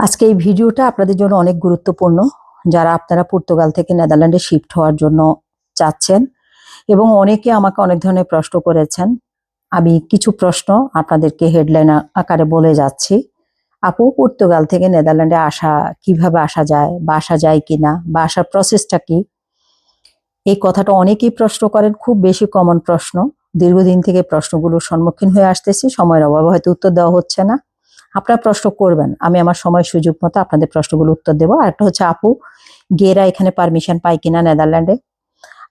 আজকে এই ভিডিওটা আপনাদের জন্য অনেক গুরুত্বপূর্ণ। যারা আপনারা পর্তুগাল থেকে নেদারল্যান্ডে শিফট হওয়ার জন্য চাচ্ছেন এবং অনেকে আমাকে অনেক ধরনের প্রশ্ন করেছেন, আমি কিছু প্রশ্ন আপনাদেরকে হেডলাইন আকারে বলে যাচ্ছি। আপু, পর্তুগাল থেকে নেদারল্যান্ডে আসা কীভাবে আসা যায়, বা আসা যায় কিনা, বা আসার প্রসেসটা কি? এই কথাটা অনেকেই প্রশ্ন করেন, খুব বেশি কমন প্রশ্ন। দীর্ঘদিন থেকে প্রশ্নগুলোর সম্মুখীন হয়ে আসতেছি, সময়ের অভাবে হয়তো উত্তর দেওয়া হচ্ছে না। আপনারা প্রশ্ন করবেন। আমি আমার সময় সুযোগ মতো আপনাদের প্রশ্নগুলো উত্তর দেবো। আর একটা হচ্ছে, আপু, গেরা এখানে পারমিশন পায় কিনা নেদারল্যান্ডে?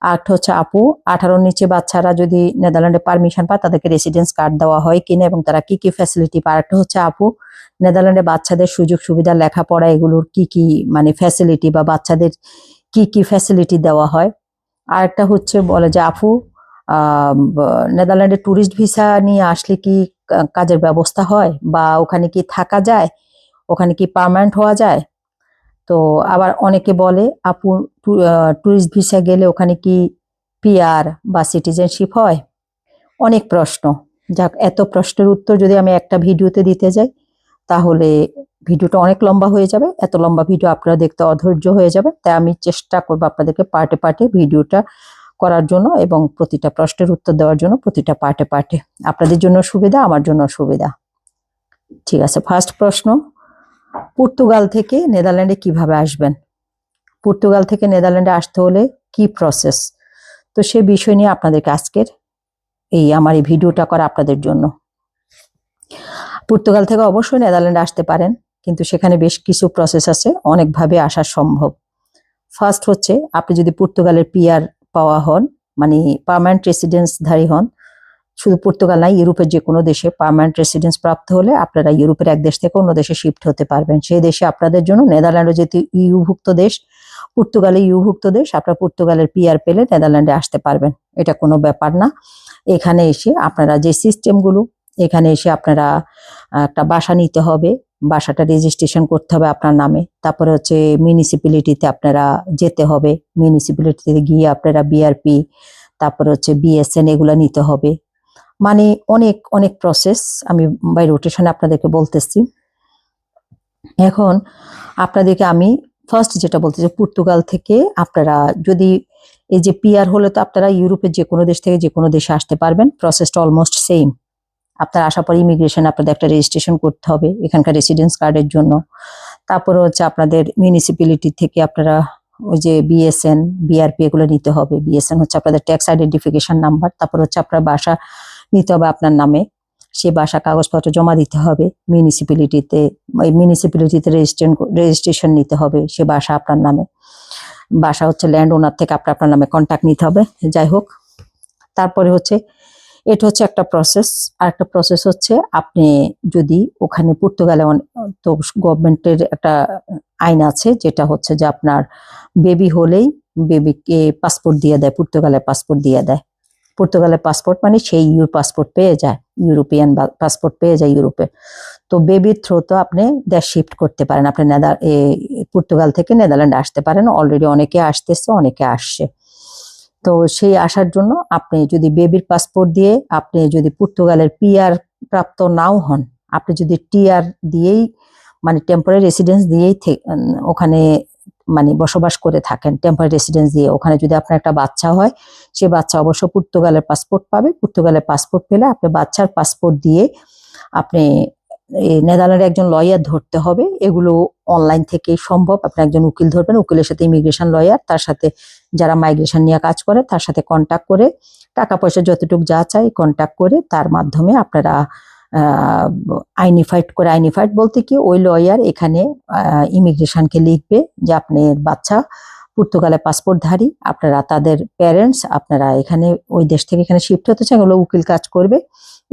আর একটা হচ্ছে, আপু, আঠারোর নিচে বাচ্চারা যদি নেদারল্যান্ডে পারমিশন পায়, তাদেরকে রেসিডেন্স কার্ড দেওয়া হয় কিনা এবং তারা কি কি ফ্যাসিলিটি পায়? একটা হচ্ছে, আপু, নেদারল্যান্ডে বাচ্চাদের সুযোগ সুবিধা, লেখাপড়া এগুলোর কি কি মানে ফ্যাসিলিটি বা বাচ্চাদের কি কি ফ্যাসিলিটি দেওয়া হয়? আর একটা হচ্ছে, বলে যে, আপু নেদারল্যান্ডে ট্যুরিস্ট ভিসা নিয়ে আসলে কা- কাজের ব্যবস্থা হয় বা ওখানে কি থাকা যায়, ওখানে কি পার্মানেন্ট হওয়া যায়? তো আবার অনেকে বলে, আপু ট্যুরিস্ট ভিসা গেলে ওখানে কি পিআর বা সিটিজেনশিপ হয়? অনেক প্রশ্ন। যাক, এত প্রশ্নের উত্তর যদি আমি একটা ভিডিওতে দিতে যাই, তাহলে ভিডিওটা অনেক লম্বা হয়ে যাবে। এত লম্বা ভিডিও আপনারা দেখতে অধৈর্য হয়ে যাবে তাই আমি চেষ্টা করব আপনাদেরকে পার্টে পার্টে ভিডিওটা করার জন্য এবং প্রতিটা প্রশ্নের উত্তর দেওয়ার জন্য প্রতিটা পার্টে পার্টে। আপনাদের জন্য সুবিধা, আমার জন্য সুবিধা। ঠিক আছে ফার্স্ট প্রশ্ন, পর্তুগাল থেকে নেদারল্যান্ডে কীভাবে আসবেন? পর্তুগাল থেকে নেদারল্যান্ডে আসতে হলে কি প্রসেস তো সে বিষয় নিয়ে আপনাদেরকে আজকের এই আমার এই ভিডিওটা করা আপনাদের জন্য। পর্তুগাল থেকে অবশ্যই নেদারল্যান্ডে আসতে পারেন, কিন্তু সেখানে বেশ কিছু প্রসেস আছে, অনেকভাবে আসা সম্ভব। ফার্স্ট হচ্ছে, আপনি যদি পর্তুগালের পিআর পাওয়া হন মানে পার্মানেন্ট রেসিডেন্সধারী হন। শুধু পর্তুগাল নাই ইউরোপের যে কোনো দেশে পার্মানেন্ট রেসিডেন্স প্রাপ্ত হলে আপনারা ইউরোপের এক দেশ থেকে অন্য দেশে শিফট হতে পারবেন। সেই দেশে আপনাদের জন্য নেদারল্যান্ডও যেহেতু ইউভুক্ত দেশ, পর্তুগালে ইউভুক্ত দেশ, আপনারা পর্তুগালের পিআর পেলে নেদারল্যান্ডে আসতে পারবেন। এটা কোনো ব্যাপার না। এখানে এসে আপনারা যে সিস্টেমগুলো এখানে এসে আপনারা একটা বাসা নিতে হবে। বাসাটা রেজিস্ট্রেশন করতে হবে আপনার নামে। তারপরে হচ্ছে মিউনিসিপ্যালিটিতে আপনারা যেতে হবে। মিউনিসিপ্যালিটিতে গিয়ে আপনারা বিআরপি তারপরে হচ্ছে বিএসএন এগুলো নিতে হবে। মানে অনেক অনেক প্রসেস আমি বাই রোটেশনে আপনাদেরকে বলতেছি। এখন আপনাদেরকে আমি ফার্স্ট যেটা বলতেছি পর্তুগাল থেকে আপনারা যদি এই যে পিআর হলে তো আপনারা ইউরোপের যে কোনো দেশ থেকে যে কোনো দেশে আসতে পারবেন। প্রসেসটা অলমোস্ট সেম আপনার আসার পর ইমিগ্রেশন আপনাদের একটা রেজিস্ট্রেশন করতে হবে এখানকার রেসিডেন্স কার্ডের জন্য। তারপরে হচ্ছে আপনাদের মিউনিসিপ্যালিটি থেকে আপনারা ওই যে বিএসএন বিআরপি এগুলো নিতে হবে। বিএসএন হচ্ছে আপনাদের ট্যাক্স আইডেন্টিফিকেশন নাম্বার তারপর হচ্ছে আপনার বাসা নিতে হবে আপনার নামে। সে বাসা কাগজপত্র জমা দিতে হবে মিউনিসিপ্যালিটিতে ওই মিউনিসিপ্যালিটিতে রেজিস্ট্রেশন রেজিস্ট্রেশন নিতে হবে সে বাসা আপনার নামে। বাসা হচ্ছে ল্যান্ড ওনার থেকে আপনার আপনার নামে কন্ট্যাক্ট নিতে হবে। যাই হোক, তারপরে হচ্ছে এটা হচ্ছে একটা প্রসেস আর একটা প্রসেস হচ্ছে আপনি যদি ওখানে পর্তুগালে তো গভর্নমেন্টের একটা আইন আছে, যেটা হচ্ছে যে আপনার বেবি হলেই বেবিকে পাসপোর্ট দিয়ে দেয় পর্তুগালের পাসপোর্ট দিয়ে দেয়। পর্তুগালের পাসপোর্ট মানে সেই ইউর পাসপোর্ট পেয়ে যায় ইউরোপিয়ান পাসপোর্ট পেয়ে যায় ইউরোপে তো বেবির থ্রু তো আপনি দেশ শিফট করতে পারেন, আপনি নেদার পর্তুগাল থেকে নেদারল্যান্ড আসতে পারেন। অলরেডি অনেকে আসতেছে, অনেকে আসছে। তো সেই আসার জন্য আপনি যদি বেবির পাসপোর্ট দিয়ে আপনি যদি পর্তুগালের পিআর প্রাপ্ত নাও হন, আপনি যদি টিআর দিয়েই মানে টেম্পোরারি রেসিডেন্স দিয়েই ওখানে মানে বসবাস করে থাকেন টেম্পোরারি রেসিডেন্স দিয়ে। ওখানে যদি আপনার একটা বাচ্চা হয়, সে বাচ্চা অবশ্য পর্তুগালের পাসপোর্ট পাবে। পর্তুগালের পাসপোর্ট পেলে আপনি বাচ্চার পাসপোর্ট দিয়ে আপনি নেদারল্যান্ডে একজন লয়ার ধরতে হবে। এগুলো অনলাইন থেকেই সম্ভব। আপনি একজন উকিল ধরবেন, উকিলের সাথে ইমিগ্রেশন লয়ার তার সাথে যারা মাইগ্রেশন নিয়ে কাজ করে, তার সাথে কন্ট্যাক্ট করে টাকা পয়সা যতটুকু যা চাই কন্ট্যাক্ট করে, তার মাধ্যমে আপনারা আইনিফাইড করে আইনিফাইড বলতে কি, ওই লয়ার এখানে ইমিগ্রেশনকে লিখবে যে আপনার বাচ্চা, পর্তুগালে পাসপোর্টধারী, আপনারা তাদের প্যারেন্টস আপনারা এখানে, ওই দেশ থেকে এখানে শিফট হতে চান ওগুলো উকিল কাজ করবে।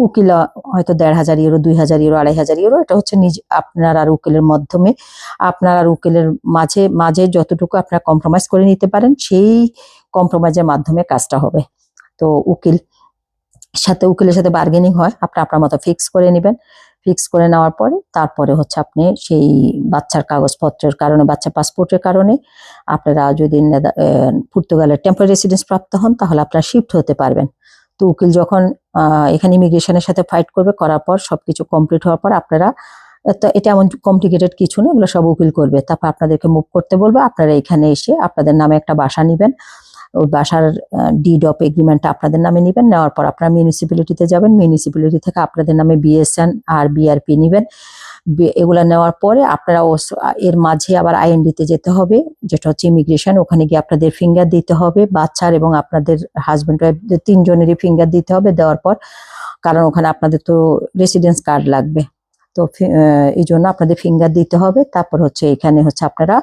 উকিল হয়তো দেড় হাজার ইউরো, দুই হাজার ইউরো, আড়াই হাজার ইউরো, এটা হচ্ছে নিজ, আপনার আর উকিলের মাধ্যমে। আপনার আর উকিলের মাঝে মাঝে যতটুকু আপনারা কম্প্রোমাইজ করে নিতে পারেন, সেই কম্প্রোমাইজের মাধ্যমে কাজটা হবে। তো উকিল, সাথে উকিলের সাথে বার্গেনিং হয়, আপনি, আপনার মতো ফিক্স করে নেবেন। ফিক্স করে নেওয়ার পরে, তারপরে হচ্ছে আপনি সেই বাচ্চার কাগজপত্রের কারণে, বাচ্চা পাসপোর্টের কারণে আপনারা যদি পর্তুগালের টেম্পোরারি রেসিডেন্স প্রাপ্ত হন, তাহলে আপনারা শিফট হতে পারবেন। তো উকিল যখন এখানে ইমিগ্রেশনের সাথে ফাইট করবে, করার পর সবকিছু কমপ্লিট হওয়ার পর আপনারা এটা এমন কমপ্লিকেটেড কিছু না, এগুলো সব উকিল করবে। তারপর আপনাদেরকে মুভ করতে বলবে, আপনারা এখানে এসে আপনাদের নামে একটা বাসা নেবেন। ওই বাসার ডিড অফ এগ্রিমেন্টটা আপনাদের নামে নেবেন, নেওয়ার পর আপনারা মিউনিসিপ্যালিটিতে যাবেন মিউনিসিপ্যালিটি থেকে আপনাদের নামে বিএসএন আর বিআরপি নেবেন। এগুলা নেওয়ার পরে আপনারা এর মাঝে আবার আইএনডিতে যেতে হবে, যেটা হচ্ছে ইমিগ্রেশন ওখানে গিয়ে আপনাদের ফিঙ্গার দিতে হবে, বাচ্চার এবং আপনাদের হাজবেন্ড ওয়াইফ তিনজনেরই ফিঙ্গার দিতে হবে, দেওয়ার পর, কারণ ওখানে আপনাদের তো রেসিডেন্স কার্ড লাগবে। তো এই জন্য আপনাদের ফিঙ্গার দিতে হবে, তারপর হচ্ছে এখানে হচ্ছে আপনারা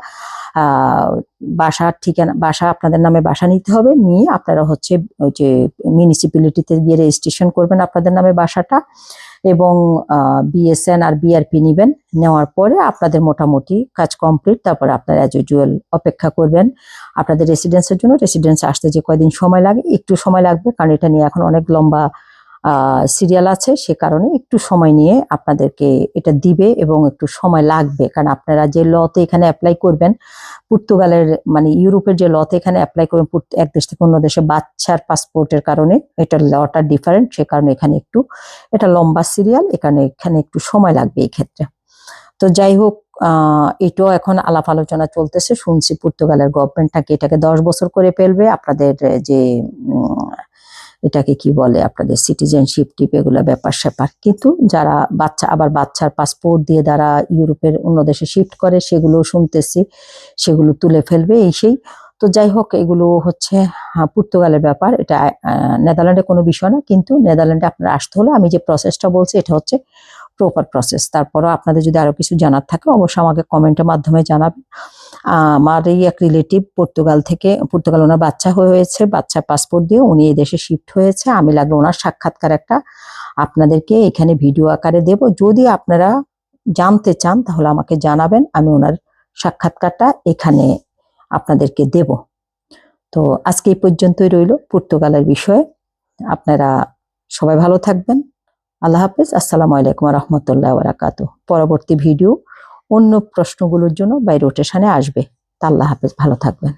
বাসার ঠিকানা, বাসা আপনাদের নামে বাসা নিতে হবে, নিয়ে আপনারা হচ্ছে ওই যে মিউনিসিপ্যালিটিতে গিয়ে রেজিস্ট্রেশন করবেন আপনাদের নামে বাসাটা। এবং বিএসএন আর বিআরপি নেবেন। নেওয়ার পরে আপনাদের মোটামুটি কাজ কমপ্লিট তারপরে আপনারা অ্যাজ ইউজুয়াল অপেক্ষা করবেন। আপনাদের রেসিডেন্সের জন্য রেসিডেন্স আসতে যে কয়দিন সময় লাগে, একটু সময় লাগবে, কারণ এটা নিয়ে এখন অনেক লম্বা সিরিয়াল আছে। সে কারণে একটু সময় নিয়ে আপনাদেরকে এটা দিবে এবং একটু সময় লাগবে। কারণ আপনারা যে লতে এখানে অ্যাপ্লাই করবেন পর্তুগালের মানে ইউরোপের যে লতে এখানে অ্যাপ্লাই করবেন এক দেশ থেকে অন্য দেশে বাচ্চার পাসপোর্টের কারণে এটা লটা ডিফারেন্ট সে কারণে এখানে একটু, এটা লম্বা সিরিয়াল এখানে এখানে একটু সময় লাগবে এই ক্ষেত্রে। তো যাই হোক এটাও এখন আলাপ আলোচনা চলতেছে, শুনছি পর্তুগালের গভর্নমেন্ট নাকি এটাকে দশ বছর করে ফেলবে, আপনাদের যে এটাকে কি বলে আপনাদের সিটিজেনশিপ টিপ এগুলো ব্যাপার স্যাপার। কিন্তু যারা বাচ্চা আবার বাচ্চার পাসপোর্ট দিয়ে যারা ইউরোপের অন্য দেশে শিফট করে সেগুলো শুনতেছি সেগুলো তুলে ফেলবে এই সেই। তো যাই হোক এগুলো হচ্ছে আহ, পর্তুগালের ব্যাপার এটা নেদারল্যান্ডে কোনো বিষয় না কিন্তু নেদারল্যান্ডে আপনার আসতে হলে আমি যে প্রসেসটা বলছি এটা হচ্ছে প্রপার প্রসেস তারপরও আপনাদের যদি আরও কিছু জানার থাকে অবশ্যই আমাকে কমেন্টের মাধ্যমে জানাবেন। আমার এই এক রিলেটিভ পর্তুগাল থেকে, পর্তুগাল ওনার বাচ্চা হয়ে হয়েছে, বাচ্চার পাসপোর্ট দিয়ে উনি এই দেশে শিফট হয়েছে। আমি লাগল ওনার সাক্ষাৎকার একটা আপনাদেরকে এখানে ভিডিও আকারে দেব। যদি আপনারা জানতে চান, তাহলে আমাকে জানাবেন, আমি ওনার সাক্ষাৎকারটা এখানে আপনাদেরকে দেব। তো আজকে এই পর্যন্তই রইল পর্তুগালের বিষয়ে। আপনারা সবাই ভালো থাকবেন। আল্লাহ হাফেজ। আসসালামু আলাইকুম রহমতুল্লাহ বারাকাতু পরবর্তী ভিডিও অন্য প্রশ্নগুলোর জন্য বাই রোটেশনে আসবে। তা আল্লাহ হাফেজ ভালো থাকবেন।